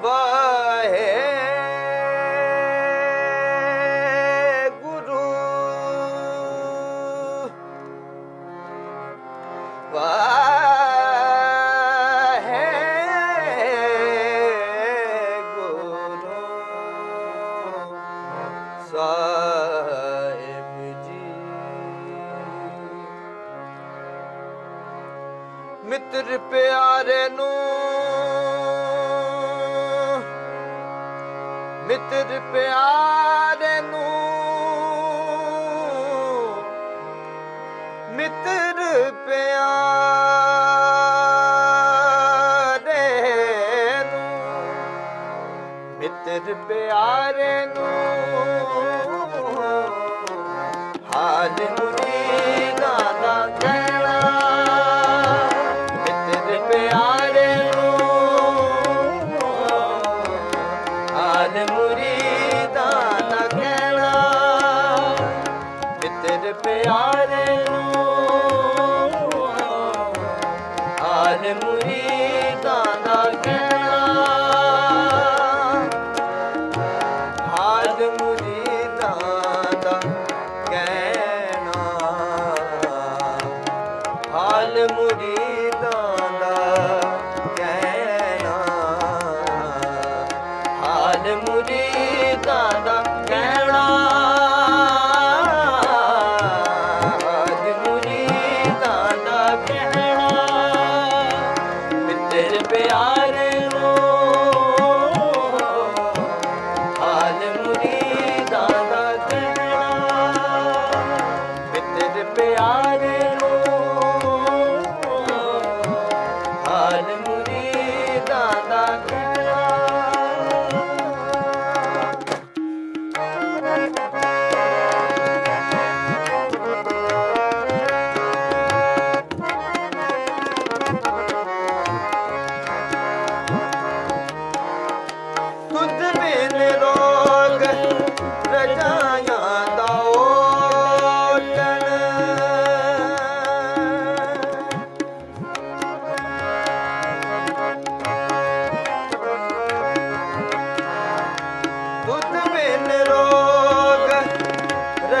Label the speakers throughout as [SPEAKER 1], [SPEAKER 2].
[SPEAKER 1] ਵਾਹੇ ਗੁਰੂ ਵਾਹੇ ਗੁਰੂ ਸਾਹਿਬ ਜੀ। ਮਿੱਤਰ ਪਿਆਰੇ ਨੂੰ ਤੇਰੇ ਪਿਆਰੇ ਨੂੰ ਮਿੱਤਰ ਪਿਆਰੇ ਨੂੰ ਮਿੱਤਰ ਪਿਆਰ ਨੂੰ ਹਾਲ ਨੂੰ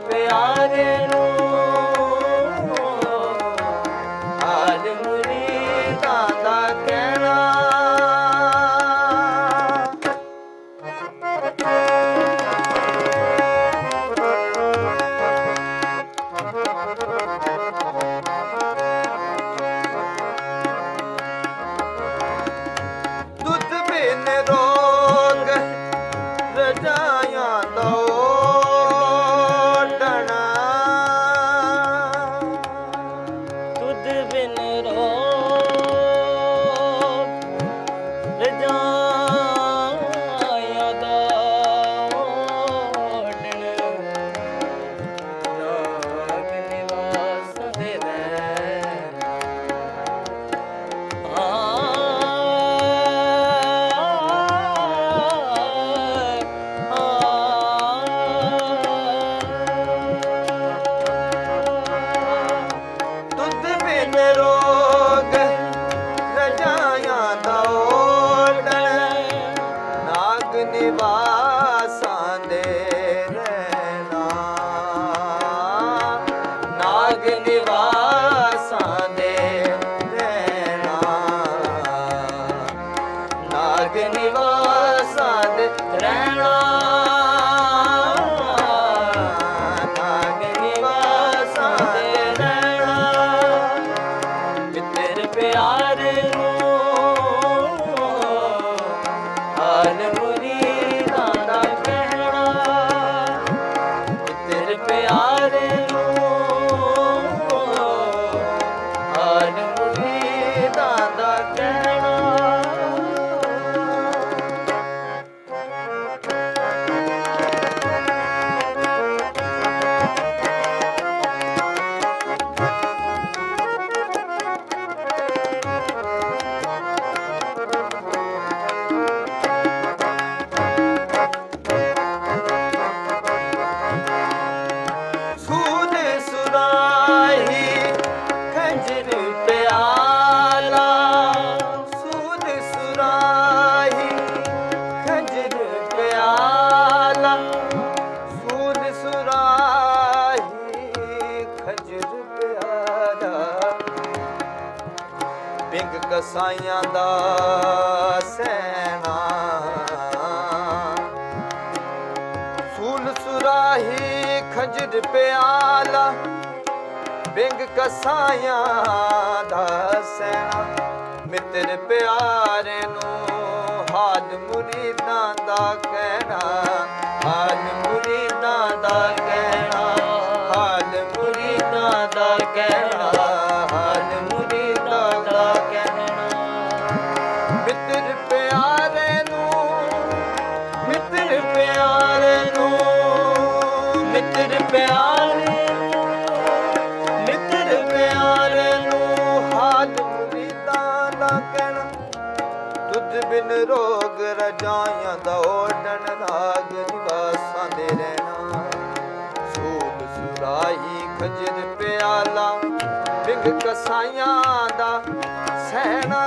[SPEAKER 1] ਪਿਆਰੇ ਨੂੰ Allah. ਕਸਾਈਆਂ ਦਾ ਸੈਣਾ ਸੂਲ ਸੁਰਾਹੀ ਖਜਰ ਪਿਆਲਾ, ਬਿੰਗ ਕਸਾਈਆਂ ਦਾ ਸੈਣਾ ਮਿੱਤਰ ਪਿਆਰ ਨੂੰ ਹਾਜ ਮੁਰੀਦਾਂ ਦਾ ਕਹਿਣਾ, ਹਾਲ ਨਾ ਕਹਿਣ। ਤੁਧ ਬਿਨ ਰੋਗ ਰਜਾਈਆਂ ਦਾ ਓਡਣ ਲਾਗ ਨਿਵਾਸਾਂ ਦੇ ਰਹਿਣਾ। ਸੋਲ ਸੁਰਾਹੀ ਖਜਰ ਪਿਆਲਾ, ਬਿੰਗ ਕਸਾਈਆਂ ਦਾ ਸਹਿਣਾ।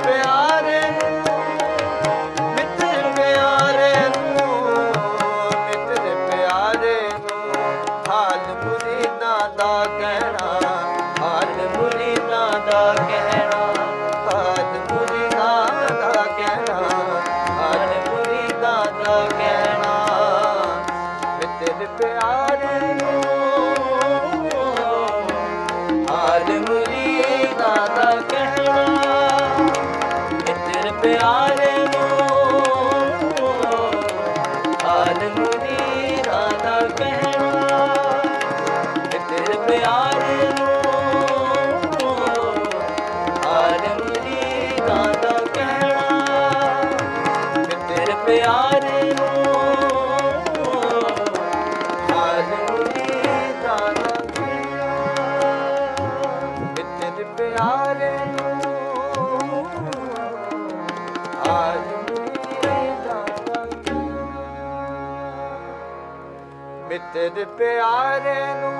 [SPEAKER 1] ਮਿੱਤਰ ਪਿਆਰੇ ਨੂੰ।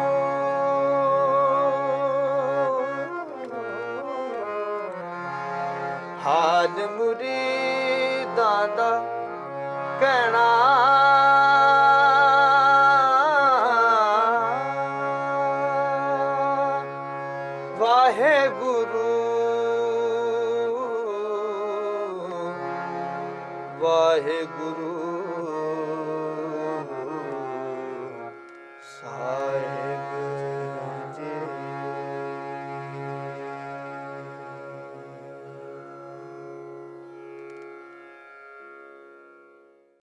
[SPEAKER 1] ਹਾਲ ਮੁਰੀਦਾਂ ਦਾ ਕਹਿਣਾ। ਵਾਹਿਗੁਰੂ ਵਾਹਿਗੁਰੂ।